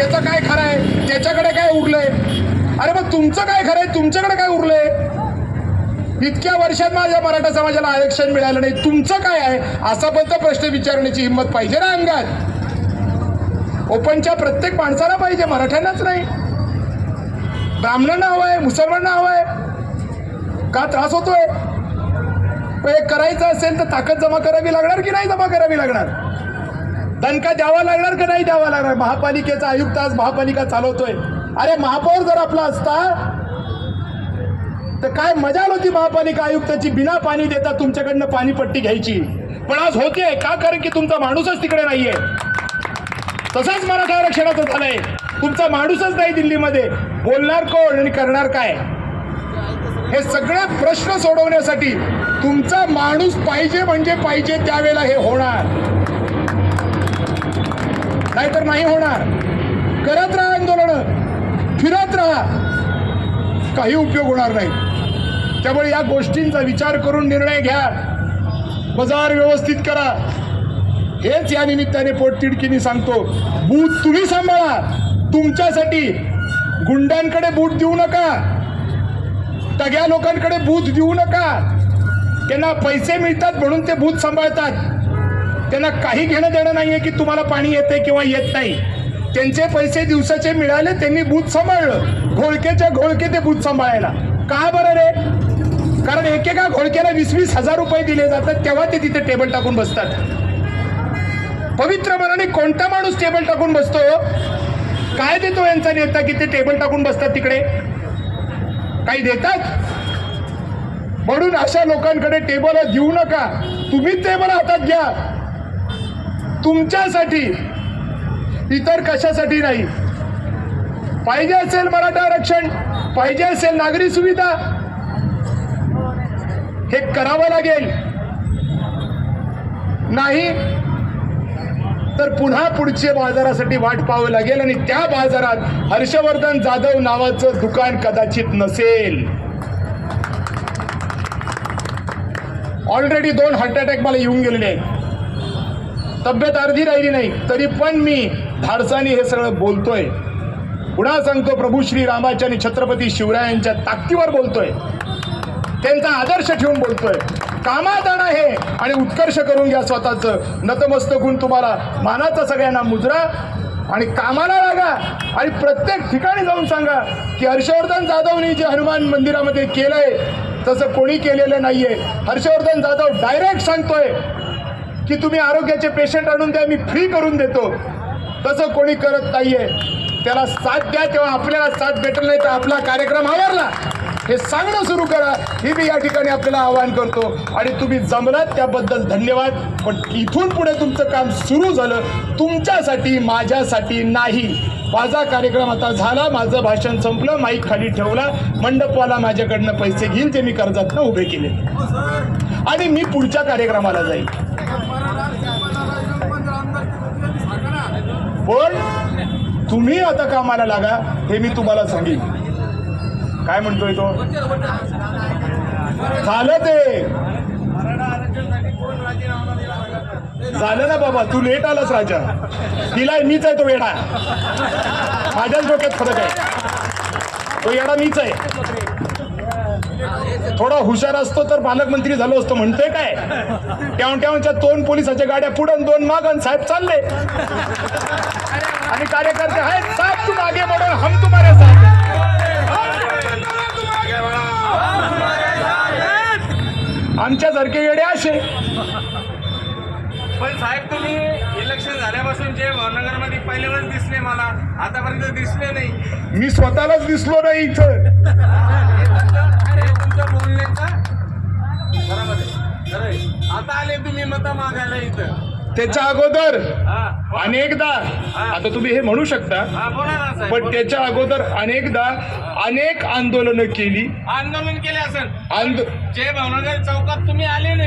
त्याचं काय खरं आहे? त्याच्याकडे काय उरलंय? अरे मग तुमचं काय खरं आहे? तुमच्याकडे काय उरलंय? इतक्या वर्षात माझ्या मराठा समाजाला आरक्षण मिळालं नाही. तुमचं काय आहे? असा पण प्रश्न विचारण्याची हिंमत पाहिजे ना अंगात. ओपनच्या प्रत्येक माणसाला पाहिजे मराठ्यांनाच नाही. ब्राह्मणांना हवं आहे मुसलमानांना हवं आहे का त्रास होतोय? करायचं असेल तर ताकद जमा करावी लागणार की नाही जमा करावी लागणार? दणका द्यावा लागणार का नाही द्यावा लागणार? महापालिकेचा आयुक्त आज महापालिका चालवतोय. अरे महापौर जर आपला असता तर काय मजा होती महापालिका आयुक्ताची? बिना पाणी देता तुमच्याकडनं पाणीपट्टी घ्यायची. पण आज होते. का? कारण की तुमचा माणूसच तिकडे नाहीये. तसंच मराठा आरक्षणाचं झालंय. तुमचा माणूसच नाही दिल्लीमध्ये. बोलणार कोण आणि करणार काय? हे सगळे प्रश्न सोडवण्यासाठी तुमचा माणूस पाहिजे म्हणजे पाहिजे त्यावेळेला हे होणार. नाहीतर नाही होणार. करत राहा आंदोलनं फिरत राहा. काही उपयोग होणार नाही. त्यामुळे या गोष्टींचा विचार करून निर्णय घ्या. बाजार व्यवस्थित करा. हेच या निमित्ताने पोटतिडकीने सांगतो. बूथ तुम्ही सांभाळा. तुमच्यासाठी गुंडांकडे बूट देऊ नका. तग्या लोकांकडे बूथ देऊ नका. त्यांना पैसे मिळतात म्हणून ते बूथ सांभाळतात. त्यांना काही घेणं देणं नाहीये की तुम्हाला पाणी येते किंवा येत नाही. त्यांचे पैसे दिवसाचे मिळाले त्यांनी बूथ सांभाळलं. घोळकेच्या घोळके ते बूथ सांभाळायला. का बरं रे? कारण एकेका घोळक्याला वीस वीस हजार रुपये दिले जातात तेव्हा ते तिथे टेबल टाकून बसतात. पवित्र मनाने कोणता माणूस टेबल टाकून बसतो? काय देतो यांचा नेता की ते टेबल टाकून बसतात तिकडे? काही देतात? म्हणून अशा लोकांकडे टेबल देऊ नका. तुम्ही टेबल हातात घ्या. तुमच्यासाठी इतर कशासाठी नाही. पाहिजे असेल मराठा आरक्षण पाहिजे असेल नागरी सुविधा हे करावं लागेल. नाही तर पुन्हा पुढच्या बाजारासाठी वाट पाहावं लागेल आणि त्या बाजारात हर्षवर्धन जाधव नावाचं दुकान कदाचित नसेल. ऑलरेडी दोन हार्ट अटॅक मला येऊन गेलेले आहेत. तब्येत अर्धी राहिली नाही तरी पण मी धाडसाने हे सगळं बोलतोय. पुन्हा सांगतो प्रभू श्री रामाच्या आणि छत्रपती शिवरायांच्या ताकदीवर बोलतोय. त्यांचा आदर्श ठेवून बोलतोय. कामात आणा हे आणि उत्कर्ष करून घ्या स्वतःचं. नतमस्तकून तुम्हाला मानाचा सगळ्यांना मुजरा आणि कामाला लागा आणि प्रत्येक ठिकाणी जाऊन सांगा की हर्षवर्धन जाधवनी जे हनुमान मंदिरामध्ये केलंय तसं कोणी केलेलं नाहीये. हर्षवर्धन जाधव डायरेक्ट सांगतोय की तुम्ही आरोग्याचे पेशंट आणून द्या मी फ्री करून देतो. तसं कोणी करत नाहीये. त्याला साथ द्या तेव्हा आपल्याला साथ भेटल नाही तर आपला कार्यक्रम आवरला. हे सांगणं सुरू करा. हे मी या ठिकाणी आपल्याला आवाहन करतो. आणि तुम्ही जमलात त्याबद्दल धन्यवाद. पण इथून पुढे तुमचं काम सुरू झालं. तुमच्यासाठी माझ्यासाठी नाही. माझा कार्यक्रम आता झाला. माझं भाषण संपलं. माईक खाली ठेवला. मंडपवाला माझ्याकडनं पैसे घेईल जे मी कर्जातनं उभे केले. आणि मी पुढच्या कार्यक्रमाला जाईल. पण तुम्ही आता कामाला लागा हे मी तुम्हाला सांगेन. काय म्हणतोय तो? झालं ते. झालं ना बाबा तू लेट आलास राजा. तिला मीच आहे तो वेडा. माझ्याच डोक्यात फरक आहे. तो येडा मीच आहे. थोडा हुशार असतो तर पालकमंत्री झालो असतो म्हणते काय? ट्याव ट्यावच्या दोन पोलिसाच्या गाड्या पुढं दोन माग आणि साहेब चालले. आणि कार्यकर्ते आहेत साहेब तू मागे म्हणून हम तुम्हारे साथ आमच्यासारखे येडे असे. पण साहेब तुम्ही इलेक्शन झाल्यापासून जे भावनगरमध्ये पहिल्या वेळेस दिसले मला आतापर्यंत दिसले नाही. मी स्वतःलाच दिसलो नाही इथं. तुमच्या बोलण्याचा. आता आले तुम्ही मत मागायला इथं. त्याच्या अगोदर अनेकदा आता तुम्ही हे म्हणू शकता. हा पण त्याच्या अगोदर अनेकदा अनेक आंदोलनं केली. आंदोलन केले असेल. जे भावनगर चौकात तुम्ही आले नाही